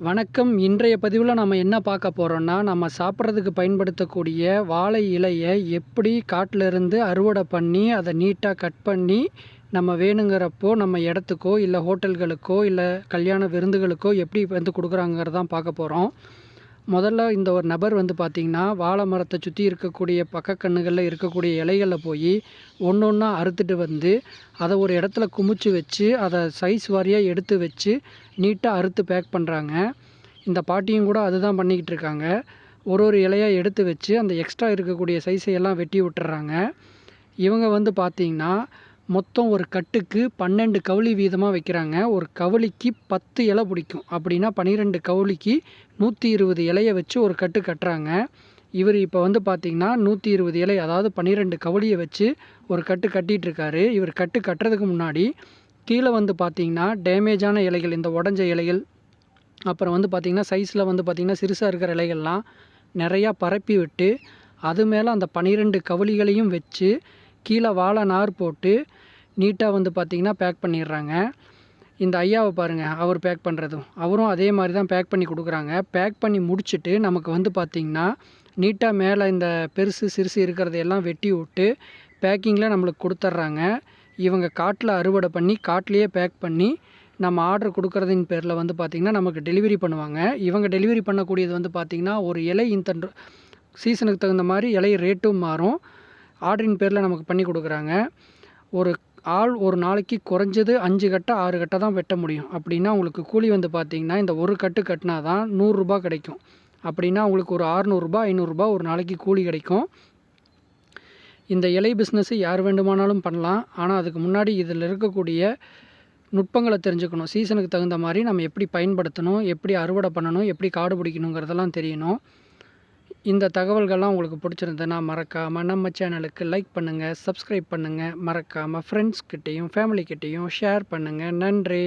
வணக்கம். இன்றைய பதிவில் நம்ம என்ன பார்க்க போகிறோம்னா நம்ம சாப்பிட்றதுக்கு பயன்படுத்தக்கூடிய வாழை இலையை எப்படி காட்டிலிருந்து அறுவடை பண்ணி அதை நீட்டாக கட் பண்ணி நம்ம வேணுங்கிறப்போ நம்ம இடத்துக்கோ இல்லை ஹோட்டல்களுக்கோ இல்லை கல்யாண விருந்துகளுக்கோ எப்படி வந்து கொடுக்குறாங்கிறதான் பார்க்க போகிறோம் முதல்ல இந்த ஒரு நபர் வந்து பார்த்திங்கன்னா வாழை மரத்தை சுற்றி இருக்கக்கூடிய பக்கக்கண்ணுகளில் இருக்கக்கூடிய இலைகளில் போய் ஒன்று ஒன்றா அறுத்துட்டு வந்து அதை ஒரு இடத்துல குமிச்சு வச்சு அதை சைஸ் வாரியாக எடுத்து வச்சு நீட்டாக அறுத்து பேக் பண்ணுறாங்க இந்த பாட்டியும் கூட அதுதான் பண்ணிக்கிட்டு இருக்காங்க. ஒரு ஒரு இலையாக எடுத்து வச்சு அந்த எக்ஸ்ட்ரா இருக்கக்கூடிய சைஸை எல்லாம் வெட்டி விட்டுறாங்க. இவங்க வந்து பார்த்திங்கன்னா மொத்தம் ஒரு கட்டுக்கு பன்னெண்டு கவுளி வீதமாக வைக்கிறாங்க. ஒரு கவுளிக்கு பத்து இலை பிடிக்கும். அப்படின்னா பன்னிரெண்டு கவுளிக்கு நூற்றி இருபது இலையை வச்சு ஒரு கட்டு கட்டுறாங்க. இவர் இப்போ வந்து பார்த்திங்கன்னா நூற்றி இருபது இலை அதாவது பன்னிரெண்டு கவுளியை வச்சு ஒரு கட்டு கட்டிகிட்ருக்காரு இவர் கட்டு கட்டுறதுக்கு முன்னாடி கீழே வந்து பார்த்திங்கன்னா டேமேஜான இலைகள் இந்த உடஞ்ச இலைகள் அப்புறம் வந்து பார்த்திங்கன்னா சைஸில் வந்து பார்த்திங்கன்னா சிறுசாக இருக்கிற இலைகள்லாம் நிறையா பரப்பி விட்டு அது மேலே அந்த பன்னிரெண்டு கவுளிகளையும் வச்சு கீழே வாழை நார் போட்டு நீட்டாக வந்து பார்த்திங்கன்னா பேக் பண்ணிடுறாங்க. இந்த ஐயாவை பாருங்கள் அவர் பேக் பண்ணுறதும் அவரும் அதே மாதிரி தான் பேக் பண்ணி கொடுக்குறாங்க. பேக் பண்ணி முடிச்சுட்டு நமக்கு வந்து பார்த்திங்கன்னா நீட்டாக மேலே இந்த பெருசு சிறுசு இருக்கிறதையெல்லாம் வெட்டி விட்டு பேக்கிங்கில் நம்மளுக்கு கொடுத்துட்றாங்க. இவங்க காட்டில் அறுவடை பண்ணி காட்டிலேயே பேக் பண்ணி நம்ம ஆர்டர் கொடுக்குறதின் பேரில் வந்து பார்த்திங்கன்னா நமக்கு டெலிவரி பண்ணுவாங்க. இவங்க டெலிவரி பண்ணக்கூடியது வந்து பார்த்திங்கன்னா ஒரு இலை இந்த சீசனுக்கு தகுந்த மாதிரி இலை ரேட்டும் மாறும். ஆர்டரின் பேரில் நமக்கு பண்ணி கொடுக்குறாங்க. ஒரு ஆள் ஒரு நாளைக்கு குறைஞ்சது அஞ்சு கட்டை ஆறு கட்டை தான் வெட்ட முடியும். அப்படின்னா உங்களுக்கு கூலி வந்து பார்த்திங்கன்னா இந்த ஒரு கட்டு கட்டினா தான் நூறுரூபா கிடைக்கும். அப்படின்னா உங்களுக்கு ஒரு அறநூறுபா ஐநூறுரூபா ஒரு நாளைக்கு கூலி கிடைக்கும். இந்த இலை பிஸ்னஸ்ஸு யார் வேண்டுமானாலும் பண்ணலாம். ஆனால் அதுக்கு முன்னாடி இதில் இருக்கக்கூடிய நுட்பங்களை தெரிஞ்சுக்கணும். சீசனுக்கு தகுந்த மாதிரி நம்ம எப்படி பயன்படுத்தணும் எப்படி அறுவடை பண்ணணும் எப்படி காடு பிடிக்கணுங்கிறதெல்லாம் தெரியணும். இந்த தகவல்கள்லாம் உங்களுக்கு பிடிச்சிருந்ததுன்னா மறக்காமல் நம்ம சேனலுக்கு லைக் பண்ணுங்கள் சப்ஸ்கிரைப் பண்ணுங்கள் மறக்காமல் ஃப்ரெண்ட்ஸ்கிட்டேயும் ஃபேமிலிக்கிட்டேயும் ஷேர் பண்ணுங்கள் நன்றி.